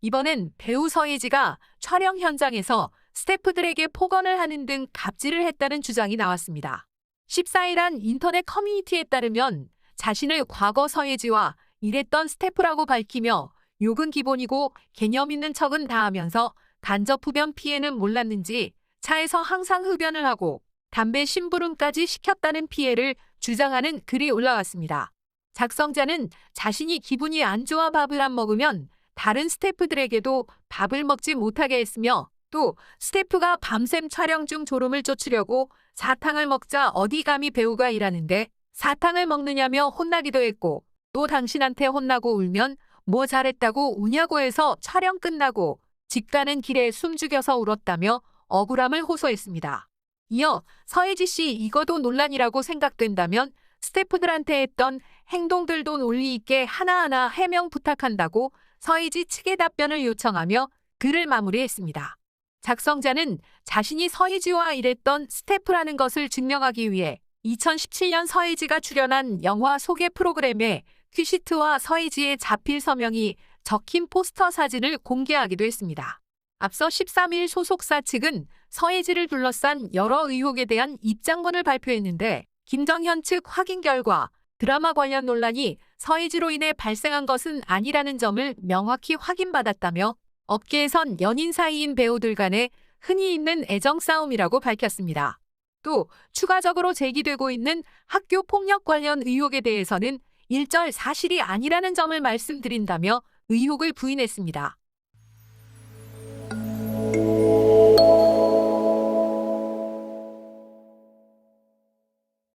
이번엔 배우 서예지가 촬영 현장에서 스태프들에게 폭언을 하는 등 갑질을 했다는 주장이 나왔습니다. 14일 한 인터넷 커뮤니티에 따르면 자신을 과거 서예지와 일했던 스태프라고 밝히며 욕은 기본이고 개념 있는 척은 다 하면서 간접 흡연 피해는 몰랐는지 차에서 항상 흡연을 하고 담배 심부름까지 시켰다는 피해를 주장하는 글이 올라왔습니다. 작성자는 자신이 기분이 안 좋아 밥을 안 먹으면 다른 스태프들에게도 밥을 먹지 못하게 했으며 또 스태프가 밤샘 촬영 중 졸음을 쫓으려고 사탕을 먹자 어디 감히 배우가 일하는데 사탕을 먹느냐며 혼나기도 했고 또 당신한테 혼나고 울면 뭐 잘했다고 우냐고 해서 촬영 끝나고 집 가는 길에 숨죽여서 울었다며 억울함을 호소했습니다. 이어 서혜지 씨 이거도 논란이라고 생각된다면 스태프들한테 했던 행동들도 논리 있게 하나하나 해명 부탁한다고 서희지 측의 답변을 요청하며 글을 마무리했습니다. 작성자는 자신이 서희지와 일했던 스태프라는 것을 증명하기 위해 2017년 서희지가 출연한 영화 소개 프로그램에 큐시트와 서희지의 자필 서명이 적힌 포스터 사진을 공개하기도 했습니다. 앞서 13일 소속사 측은 서혜지를 둘러싼 여러 의혹에 대한 입장문을 발표했는데 김정현 측 확인 결과 드라마 관련 논란이 서혜지로 인해 발생한 것은 아니라는 점을 명확히 확인받았다며 업계에선 연인 사이인 배우들 간에 흔히 있는 애정 싸움이라고 밝혔습니다. 또 추가적으로 제기되고 있는 학교 폭력 관련 의혹에 대해서는 일절 사실이 아니라는 점을 말씀드린다며 의혹을 부인했습니다.